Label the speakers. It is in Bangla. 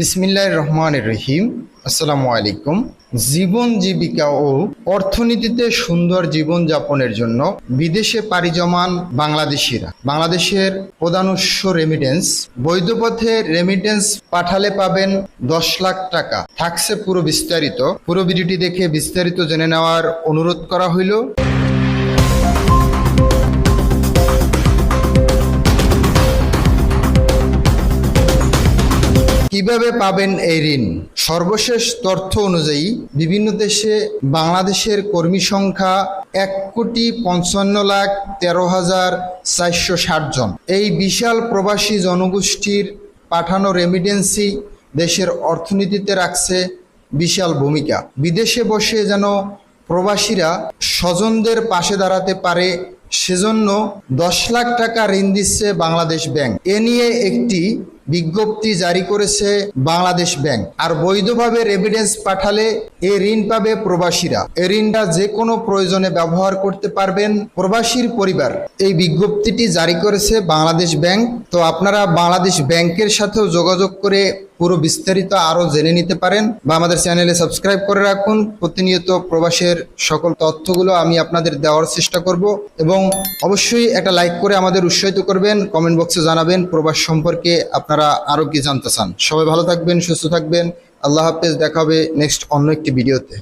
Speaker 1: বিসমিল্লাহ রহমান রহিম। আসসালামু আলাইকুম জীবন জীবিকা ও অর্থনীতিতে সুন্দর জীবন যাপনের জন্য বিদেশে পাড়ি জমান বাংলাদেশিরা। বাংলাদেশের প্রধান উৎস রেমিটেন্স বৈধ পথে রেমিটেন্স পাঠালে পাবেন দশ লাখ টাকা। থাকছে পুরো বিস্তারিত। পুরো ভিডিওটি দেখে বিস্তারিত জেনে নেওয়ার অনুরোধ করা হইল। কীভাবে পাবেন এই ঋণ? সর্বশেষ তথ্য অনুযায়ী, বিভিন্ন দেশে বাংলাদেশের কর্মী সংখ্যা এক কোটি পঞ্চান্ন লাখ তেরো হাজার চারশো ষাট জন। এই বিশাল প্রবাসী জনগোষ্ঠীর পাঠানো রেমিডেন্সি দেশের অর্থনীতিতে রাখছে বিশাল ভূমিকা। বিদেশে বসে যেন প্রবাসীরা স্বজনদের পাশে দাঁড়াতে পারে, সেজন্য দশ লাখ টাকা ঋণ দিচ্ছে বাংলাদেশ ব্যাংক। এ নিয়ে একটি বিজ্ঞপ্তি জারি করেছে বাংলাদেশ ব্যাংক। আর বৈধভাবে রেভিডেন্স পাঠালে এ ঋণ পাবে প্রবাসীরা। এ ঋণটা যে কোনো প্রয়োজনে ব্যবহার করতে পারবেন প্রবাসীর পরিবার। এই বিজ্ঞপ্তিটি জারি করেছে বাংলাদেশ ব্যাংক। তো আপনারা বাংলাদেশ ব্যাংকের সাথেও যোগাযোগ করে পুরো বিস্তারিত আরও জেনে নিতে পারেন বা আমাদের চ্যানেলে সাবস্ক্রাইব করে রাখুন। প্রতিনিয়ত প্রবাসের সকল তথ্যগুলো আমি আপনাদের দেওয়ার চেষ্টা করব এবং অবশ্যই একটা লাইক করে আমাদের উৎসাহিত করবেন, কমেন্ট বক্সে জানাবেন প্রবাস সম্পর্কে আপনারা আরও কি জানতে চান। সবাই ভালো থাকবেন, সুস্থ থাকবেন। আল্লাহ হাফেজ দেখাবে নেক্সট অন্য একটি ভিডিওতে।